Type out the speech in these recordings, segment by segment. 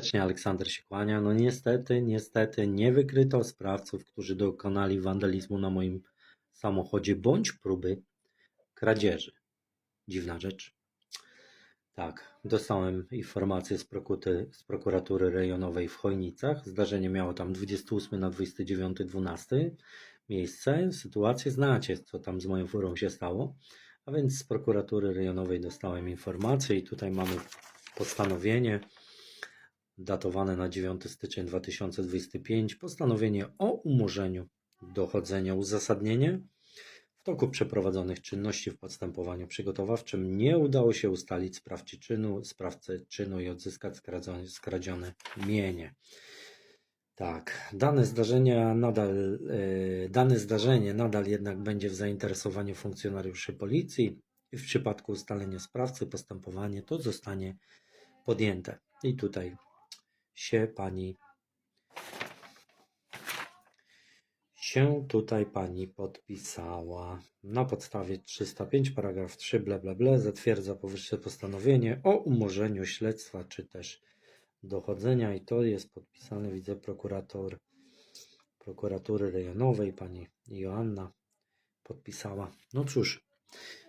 Serdecznie Aleksander się kłania. No niestety, niestety nie wykryto sprawców, którzy dokonali wandalizmu na moim samochodzie bądź próby kradzieży. Dziwna rzecz. Tak, dostałem informację z, prokuty, z prokuratury rejonowej w Chojnicach. Zdarzenie miało tam 28 na 29, 12 miejsce. Sytuację znacie, co tam z moją furą się stało. A więc z prokuratury rejonowej dostałem informację i tutaj mamy postanowienie datowane na 9 styczeń 2025. Postanowienie o umorzeniu dochodzenia. Uzasadnienie. W toku przeprowadzonych czynności w postępowaniu przygotowawczym nie udało się ustalić sprawcy czynu, sprawcę czynu i odzyskać skradzione, skradzione mienie. Tak, dane zdarzenia nadal, e, dane zdarzenie nadal jednak będzie w zainteresowaniu funkcjonariuszy policji i w przypadku ustalenia sprawcy postępowanie to zostanie podjęte. I tutaj się pani się tutaj pani podpisała. Na podstawie 305 paragraf 3 bla bla bla zatwierdza powyższe postanowienie o umorzeniu śledztwa czy też dochodzenia i to jest podpisane widzę prokurator prokuratury rejonowej pani Joanna podpisała. No cóż,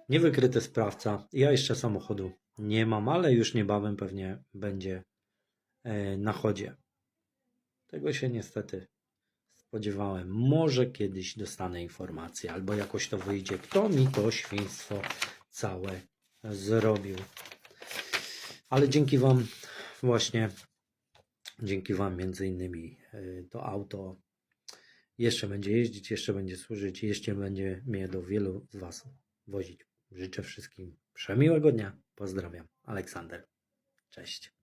niewykryty sprawca. Ja jeszcze samochodu nie mam, ale już niebawem pewnie będzie na chodzie. Tego się niestety spodziewałem. Może kiedyś dostanę informację, albo jakoś to wyjdzie, kto mi to świństwo całe zrobił. Ale dzięki Wam, właśnie dzięki Wam, między innymi, y, to auto jeszcze będzie jeździć, jeszcze będzie służyć, jeszcze będzie mnie do wielu z Was wozić. Życzę wszystkim przemiłego dnia. Pozdrawiam. Aleksander. Cześć.